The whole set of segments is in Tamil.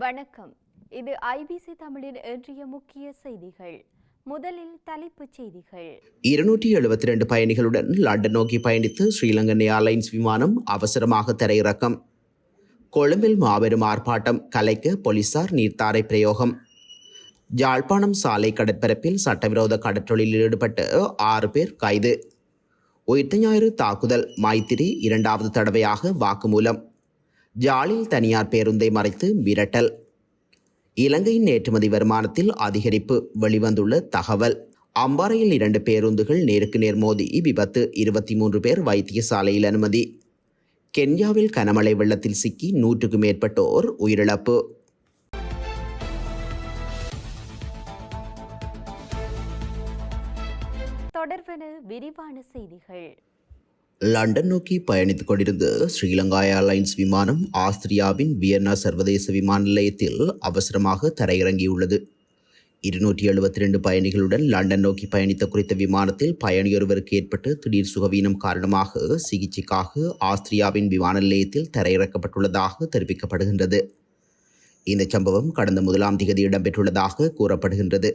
வணக்கம். இது ஐபிசி தமிழின் இன்றைய முக்கிய செய்திகள். முதலில் தலைப்புச் செய்திகள். இருநூற்றி எழுபத்தி ரெண்டு பயணிகளுடன் லண்டன் நோக்கி பயணித்து ஸ்ரீலங்கன் ஏர்லைன்ஸ் விமானம் அவசரமாக தரையிறக்கம். கொழும்பில் மாபெரும் ஆர்ப்பாட்டம் கலைக்க போலீசார் நீர்த்தாரை பிரயோகம். யாழ்ப்பாணம் சாலை கடற்பரப்பில் சட்டவிரோத கடற்றொழிலில் ஈடுபட்ட ஆறு பேர் கைது. உயிர்த்த ஞாயிறு தாக்குதல் மைத்திரி இரண்டாவது தடவையாக வாக்குமூலம். ஜாலில் தனியார் பேருந்தை மறைத்து மிரட்டல். இலங்கையின் ஏற்றுமதி வருமானத்தில் அதிகரிப்பு வெளிவந்துள்ள தகவல். அம்பாறையில் இரண்டு பேருந்துகள் நேருக்கு நேர் மோதி விபத்து. இருபத்தி மூன்று பேர் வைத்தியசாலையில் அனுமதி. கென்யாவில் கனமழை வெள்ளத்தில் சிக்கி நூற்றுக்கும் மேற்பட்டோர் உயிரிழப்பு. தொடர்வன விரிவான செய்திகள். லண்டன் நோக்கி பயணித்துக் கொண்டிருந்த ஸ்ரீலங்கா ஏர்லைன்ஸ் விமானம் ஆஸ்திரியாவின் வியன்னா சர்வதேச விமான நிலையத்தில் அவசரமாக தரையிறங்கியுள்ளது. இருநூற்றி எழுபத்தி ரெண்டு பயணிகளுடன் லண்டன் நோக்கி பயணித்த குறித்த விமானத்தில் பயணியொருவருக்கு ஏற்பட்ட திடீர் சுகவீனம் காரணமாக சிகிச்சைக்காக ஆஸ்திரியாவின் விமான நிலையத்தில் தரையிறக்கப்பட்டுள்ளதாக தெரிவிக்கப்படுகின்றது. இந்த சம்பவம் கடந்த முதலாம் திகதி இடம்பெற்றுள்ளதாக கூறப்படுகின்றது.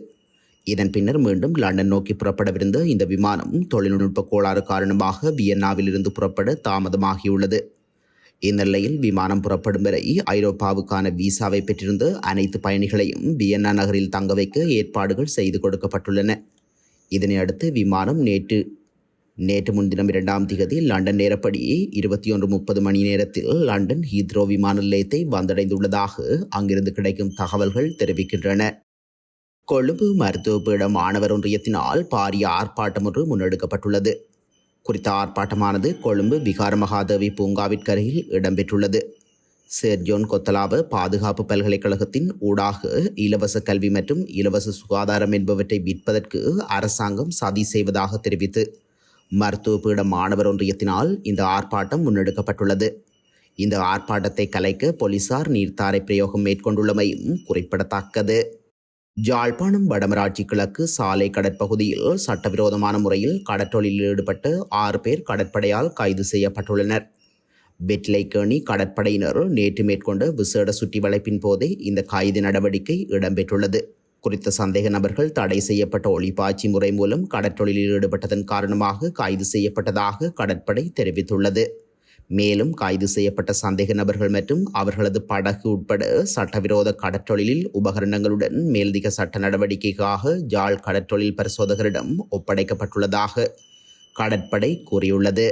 இதன் பின்னர் மீண்டும் லண்டன் நோக்கி புறப்படவிருந்த இந்த விமானம் தொழில்நுட்ப கோளாறு காரணமாக வியன்னாவிலிருந்து புறப்பட தாமதமாகியுள்ளது. இந்நிலையில் விமானம் புறப்படும் வரை ஐரோப்பாவுக்கான விசாவை பெற்றிருந்த அனைத்து பயணிகளையும் வியன்னா நகரில் தங்க வைக்க ஏற்பாடுகள் செய்து கொடுக்கப்பட்டுள்ளன. இதனையடுத்து விமானம் நேற்று நேற்று முன்தினம் இரண்டாம் திகதி லண்டன் நேரப்படி இருபத்தி ஒன்று முப்பது மணி நேரத்தில் லண்டன் ஹீத்ரோ விமான நிலையத்தை வந்தடைந்துள்ளதாக அங்கிருந்து கிடைக்கும் தகவல்கள் தெரிவிக்கின்றன. கொழும்பு மருத்துவபீட மாணவர் ஒன்றியத்தினால் பாரிய ஆர்ப்பாட்டம் ஒன்று முன்னெடுக்கப்பட்டுள்ளது. குறித்த ஆர்ப்பாட்டமானது கொழும்பு விகார மகாதேவி பூங்காவிற்கரையில் இடம்பெற்றுள்ளது. செர்ஜோன் கொத்தலாவ பாதுகாப்பு பல்கலைக்கழகத்தின் ஊடாக இலவச கல்வி மற்றும் இலவச சுகாதாரம் என்பவற்றை விற்பதற்கு அரசாங்கம் சதி செய்வதாக தெரிவித்து மருத்துவ பீட மாணவர் ஒன்றியத்தினால் இந்த ஆர்ப்பாட்டம் முன்னெடுக்கப்பட்டுள்ளது. இந்த ஆர்ப்பாட்டத்தை கலைக்க போலீசார் நீர்த்தாரை பிரயோகம் மேற்கொண்டுள்ளமையும் குறிப்பிடத்தக்கது. ஜாழ்ப்பாணம் வடமராட்சி கிழக்கு சாலை கடற்பகுதியில் சட்டவிரோதமான முறையில் கடற்றொழிலில் ஈடுபட்டு ஆறு பேர் கடற்படையால் கைது செய்யப்பட்டுள்ளனர். வெற்றிலைக்கேணி கடற்படையினர் நேற்று மேற்கொண்ட விசேட சுற்றி வளைப்பின் போதே இந்த கைது நடவடிக்கை இடம்பெற்றுள்ளது. குறித்த சந்தேக நபர்கள் தடை செய்யப்பட்ட ஒளிப்பாய்ச்சி முறை மூலம் கடற்றொழிலில் ஈடுபட்டதன் காரணமாக கைது செய்யப்பட்டதாக கடற்படை தெரிவித்துள்ளது. மேலும் கைது செய்யப்பட்ட சந்தேக நபர்கள் மற்றும் அவர்களது படகு உட்பட சட்டவிரோத கடற்றொழிலில் உபகரணங்களுடன் மேலதிக சட்ட நடவடிக்கைக்காக ஜாழ் கடற்றொழில் பரிசோதகரிடம் ஒப்படைக்கப்பட்டுள்ளதாக கடற்படை கூறியுள்ளது.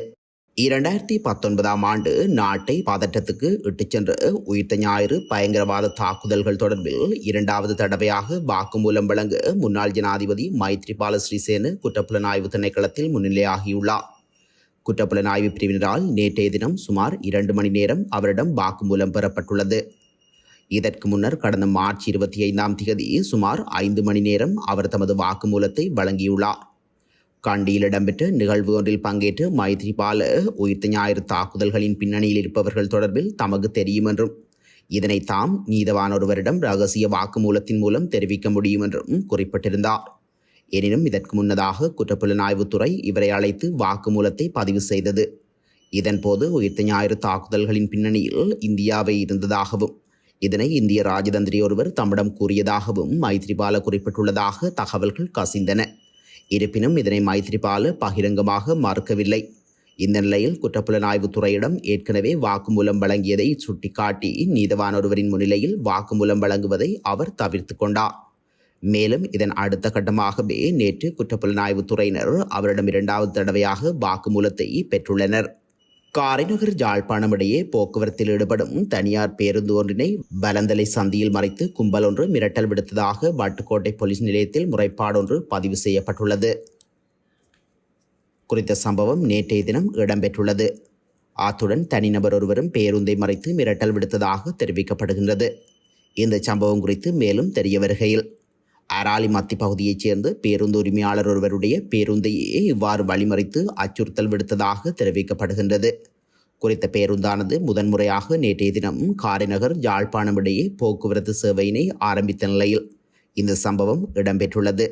இரண்டாயிரத்தி பத்தொன்பதாம் ஆண்டு நாட்டை பதற்றத்துக்கு இட்டுச் சென்ற உயிர்த்த ஞாயிறு பயங்கரவாத தாக்குதல்கள் தொடர்பில் இரண்டாவது தடவையாக வாக்குமூலம் வழங்க முன்னாள் ஜனாதிபதி மைத்ரிபால ஸ்ரீசேனு குற்றப்புலனாய்வு திணைக்களத்தில் முன்னிலையாகியுள்ளார். குற்றப்புலனாய்வு பிரிவினரால் நேற்றைய தினம் சுமார் இரண்டு மணி நேரம் அவரிடம் வாக்குமூலம் பெறப்பட்டுள்ளது. இதற்கு முன்னர் கடந்த மார்ச் இருபத்தி ஐந்தாம் தேதி சுமார் ஐந்து மணி நேரம் அவர் தமது வாக்குமூலத்தை வழங்கியுள்ளார். கண்டியில் இடம்பெற்ற நிகழ்வு ஒன்றில் பங்கேற்று மைத்ரிபால உயிர்த்த ஞாயிறு தாக்குதல்களின் பின்னணியில் இருப்பவர்கள் தொடர்பில் தமக்கு தெரியும் என்றும் இதனை தாம் நீதவான் ஒருவரிடம் ரகசிய வாக்குமூலத்தின் மூலம் தெரிவிக்க முடியும் என்றும் குறிப்பிட்டிருந்தார். எனினும் இதற்கு முன்னதாக குற்றப்புலனாய்வுத்துறை இவரை அழைத்து வாக்குமூலத்தை பதிவு செய்தது. இதன்போது உயிர்த்த ஞாயிறு தாக்குதல்களின் பின்னணியில் இந்தியாவை இருந்ததாகவும் இதனை இந்திய ராஜதந்திரி ஒருவர் தம்மிடம் கூறியதாகவும் மைத்ரிபால குறிப்பிட்டுள்ளதாக தகவல்கள் கசிந்தன. இருப்பினும் இதனை மைத்ரிபால பகிரங்கமாக மறுக்கவில்லை. இந்த நிலையில் குற்றப்புலனாய்வுத்துறையிடம் ஏற்கனவே வாக்குமூலம் வழங்கியதை சுட்டிக்காட்டி நீதவான் ஒருவரின் முன்னிலையில் வாக்குமூலம் வழங்குவதை அவர் தவிர்த்து கொண்டார். மேலும் இதன் அடுத்த கட்டமாகவே நேற்று குற்றப்புலனாய்வுத் துறையினர் அவரிடம் இரண்டாவது தடவையாக வாக்குமூலத்தை பெற்றுள்ளனர். காரைநகர் ஜாழ்ப்பாணம் இடையே போக்குவரத்தில் ஈடுபடும் தனியார் பேருந்து ஒன்றினை பலந்தலை சந்தியில் மறைத்து கும்பல் ஒன்று மிரட்டல் விடுத்ததாக வாட்டுக்கோட்டை போலீஸ் நிலையத்தில் முறைப்பாடொன்று பதிவு செய்யப்பட்டுள்ளது. குறித்த சம்பவம் நேற்றைய தினம் இடம்பெற்றுள்ளது. அத்துடன் தனிநபர் ஒருவரும் பேருந்தை மறைத்து மிரட்டல் விடுத்ததாக தெரிவிக்கப்படுகின்றது. இந்த சம்பவம் குறித்து மேலும் தெரிய வருகையில் அராலி மத்திய பகுதியைச் சேர்ந்த பேருந்து உரிமையாளர் ஒருவருடைய பேருந்தையே இவ்வாறு வழிமறித்து அச்சுறுத்தல் விடுத்ததாக தெரிவிக்கப்படுகின்றது. குறித்த பேருந்தானது முதன்முறையாக நேற்றைய தினம் காரைநகர் யாழ்ப்பாணம் இடையே போக்குவரத்து சேவையினை ஆரம்பித்த நிலையில் இந்த சம்பவம் இடம்பெற்றுள்ளது.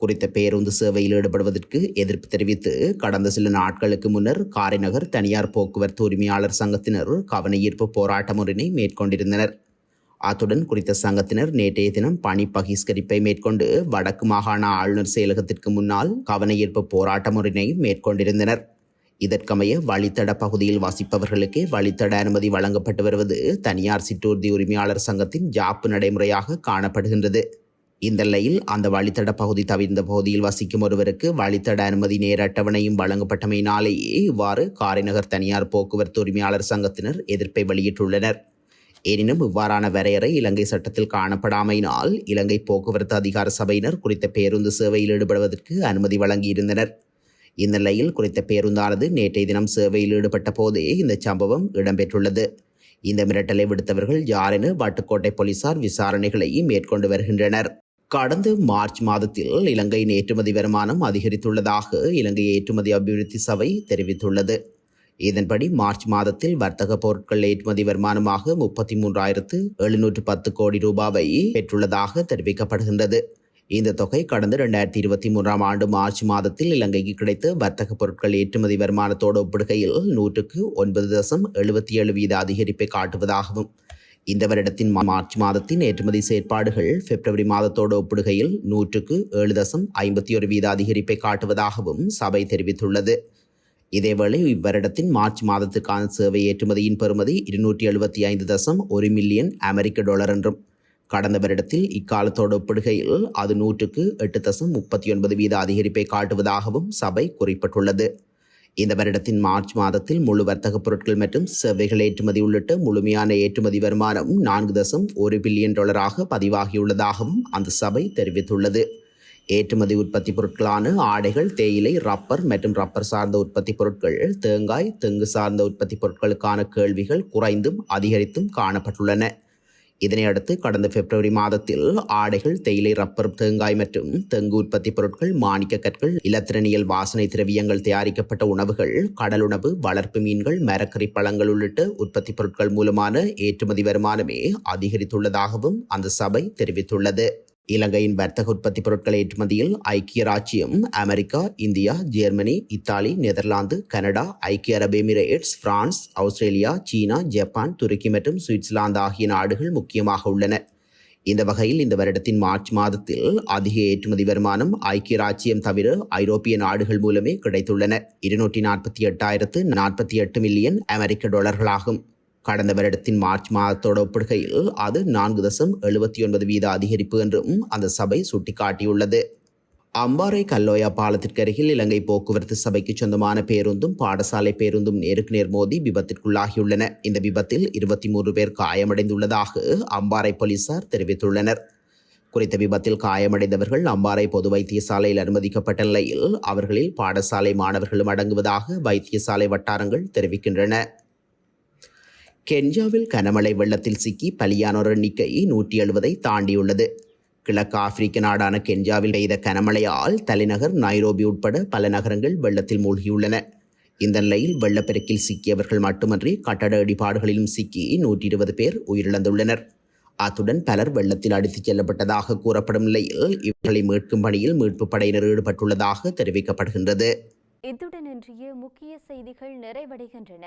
குறித்த பேருந்து சேவையில் ஈடுபடுவதற்கு எதிர்ப்பு தெரிவித்து கடந்த சில நாட்களுக்கு முன்னர் காரைநகர் தனியார் போக்குவரத்து உரிமையாளர் சங்கத்தினர் கவன ஈர்ப்பு போராட்டம் ஒன்றினை மேற்கொண்டிருந்தனர். அத்துடன் குறித்த சங்கத்தினர் நேற்றைய தினம் பணி பகிஷ்கரிப்பை மேற்கொண்டு வடக்கு மாகாண ஆளுநர் செயலகத்திற்கு முன்னால் கவனஈர்ப்பு போராட்டம் ஒன்றினையும் மேற்கொண்டிருந்தனர். இதற்கமைய வழித்தட பகுதியில் வசிப்பவர்களுக்கே வழித்தட அனுமதி வழங்கப்பட்டு வருவது தனியார் சிற்றூர்தி உரிமையாளர் சங்கத்தின் ஜாப்பு நடைமுறையாக காணப்படுகின்றது. இந்த நிலையில் அந்த வழித்தட பகுதி தவிர்ந்த பகுதியில் வசிக்கும் ஒருவருக்கு வழித்தட அனுமதி நேர அட்டவணையும் வழங்கப்பட்டமையினாலேயே இவ்வாறு காரைநகர் தனியார் போக்குவரத்து உரிமையாளர் சங்கத்தினர் எதிர்ப்பை வெளியிட்டுள்ளனர். எனினும் இவ்வாறான வரையறை இலங்கை சட்டத்தில் காணப்படாமையினால் இலங்கை போக்குவரத்து அதிகார சபையினர் குறித்த பேருந்து சேவையில் ஈடுபடுவதற்கு அனுமதி வழங்கியிருந்தனர். இந்த நிலையில் குறித்த பேருந்தானது நேற்றைய தினம் சேவையில் ஈடுபட்ட போதே இந்த சம்பவம் இடம்பெற்றுள்ளது. இந்த மிரட்டலை விடுத்தவர்கள் யாரென வாட்டுக்கோட்டை போலீசார் விசாரணைகளை மேற்கொண்டு வருகின்றனர். கடந்த மார்ச் மாதத்தில் இலங்கையின் ஏற்றுமதி வருமானம் அதிகரித்துள்ளதாக இலங்கை ஏற்றுமதி அபிவிருத்தி சபை தெரிவித்துள்ளது. இதன்படி மார்ச் மாதத்தில் வர்த்தக பொருட்கள் ஏற்றுமதி வருமானமாக முப்பத்தி மூன்றாயிரத்து எழுநூற்று பத்து கோடி ரூபாவை பெற்றுள்ளதாக தெரிவிக்கப்படுகின்றது. இந்த தொகை கடந்த இரண்டாயிரத்தி இருபத்தி மூன்றாம் ஆண்டு மார்ச் மாதத்தில் இலங்கைக்கு கிடைத்த வர்த்தக பொருட்கள் ஏற்றுமதி வருமானத்தோடு ஒப்பிடுகையில் நூற்றுக்கு ஒன்பது தசம் எழுபத்தி ஏழு வீத அதிகரிப்பை காட்டுவதாகவும் இந்த வருடத்தின் மார்ச் மாதத்தின் ஏற்றுமதி செயற்பாடுகள் பிப்ரவரி மாதத்தோடு ஒப்பிடுகையில் நூற்றுக்கு ஏழு தசம் ஐம்பத்தி ஒரு வீத அதிகரிப்பை காட்டுவதாகவும் சபை தெரிவித்துள்ளது. இதேவேளை இவ்வருடத்தின் மார்ச் மாதத்துக்கான சேவை ஏற்றுமதியின் பெறுமதி இருநூற்றி எழுபத்தி ஐந்து தசம் ஒரு மில்லியன் அமெரிக்க டாலர் என்றும் கடந்த வருடத்தில் இக்காலத்தோடு ஒப்பிடுகையில் அது நூற்றுக்கு எட்டு தசம் முப்பத்தி ஒன்பது வீத அதிகரிப்பை காட்டுவதாகவும் சபை குறிப்பிட்டுள்ளது. இந்த வருடத்தின் மார்ச் மாதத்தில் முழு வர்த்தக பொருட்கள் மற்றும் சேவைகள் ஏற்றுமதி உள்ளிட்ட முழுமையான ஏற்றுமதி வருமானம் நான்கு தசம் ஒரு பில்லியன் டாலராக பதிவாகியுள்ளதாகவும் அந்த சபை தெரிவித்துள்ளது. ஏற்றுமதி உற்பத்தி பொருட்களான ஆடைகள் தேயிலை ரப்பர் மற்றும் ரப்பர் சார்ந்த உற்பத்தி பொருட்கள் தேங்காய் தெங்கு சார்ந்த உற்பத்தி பொருட்களுக்கான கேள்விகள் குறைந்தும் அதிகரித்தும் காணப்பட்டுள்ளன. இதனையடுத்து கடந்த பிப்ரவரி மாதத்தில் ஆடைகள் தேயிலை ரப்பர் தேங்காய் மற்றும் தெங்கு உற்பத்தி பொருட்கள் மாணிக்க கற்கள் இலத்திரனியல் வாசனை திரவியங்கள் தயாரிக்கப்பட்ட உணவுகள் கடலுணவு வளர்ப்பு மீன்கள் மரக்கறி பழங்கள் உள்ளிட்ட உற்பத்தி பொருட்கள் மூலமான ஏற்றுமதி வருமானமே அதிகரித்துள்ளதாகவும் அந்த சபை தெரிவித்துள்ளது. இலங்கையின் வர்த்தக உற்பத்தி பொருட்கள் ஏற்றுமதியில் ஐக்கிய ராச்சியம் America India Germany Italy Netherlands Canada ஐக்கிய அரபு Emirates France Australia China Japan Turkey மற்றும் சுவிட்சர்லாந்து ஆகிய நாடுகள் முக்கியமாக உள்ளன. இந்த வகையில் இந்த வருடத்தின் மார்ச் மாதத்தில் அதிக ஏற்றுமதி வருமானம் ஐக்கிய ராச்சியம் தவிர ஐரோப்பிய நாடுகள் மூலமே கிடைத்துள்ளன. இருநூற்றி நாற்பத்தி எட்டாயிரத்து நாற்பத்தி எட்டு மில்லியன் அமெரிக்க டாலர்களாகும். கடந்த வருடத்தின் மார்ச் மாதத்தோடு ஒப்பிடுகையில் அது நான்கு தசம் எழுபத்தி ஒன்பது வீத அதிகரிப்பு என்றும் அந்த சபை சுட்டிக்காட்டியுள்ளது. அம்பாறை கல்லோயா பாலத்திற்கு அருகில் இலங்கை போக்குவரத்து சபைக்கு சொந்தமான பேருந்தும் பாடசாலை பேருந்தும் நேருக்கு நேர் மோதி விபத்திற்குள்ளாகியுள்ளன. இந்த விபத்தில் இருபத்தி மூன்று பேர் காயமடைந்துள்ளதாக அம்பாறை போலீசார் தெரிவித்துள்ளனர். குறித்த விபத்தில் காயமடைந்தவர்கள் அம்பாறை பொது வைத்தியசாலையில் அனுமதிக்கப்பட்ட நிலையில் அவர்களில் பாடசாலை மாணவர்களும் அடங்குவதாக வைத்தியசாலை வட்டாரங்கள் தெரிவிக்கின்றன. கென்யாவில் கனமழை வெள்ளத்தில் சிக்கி பலியானோர் எண்ணிக்கை நூற்றி எழுபதை தாண்டியுள்ளது. கிழக்கு ஆப்பிரிக்க நாடான கென்யாவில் பெய்த கனமழையால் தலைநகர் நைரோபி உட்பட பல நகரங்கள் வெள்ளத்தில் மூழ்கியுள்ளன. இந்த நிலையில் வெள்ளப்பெருக்கில் சிக்கியவர்கள் மட்டுமன்றி கட்டட இடிபாடுகளிலும் சிக்கி நூற்றி இருபது பேர் உயிரிழந்துள்ளனர். அத்துடன் பலர் வெள்ளத்தில் அடித்துச் செல்லப்பட்டதாக கூறப்படும் நிலையில் இவர்களை மீட்கும் பணியில் மீட்பு படையினர் ஈடுபட்டுள்ளதாக தெரிவிக்கப்படுகின்றது. இத்துடன் இன்றைய முக்கிய செய்திகள் நிறைவடைகின்றன.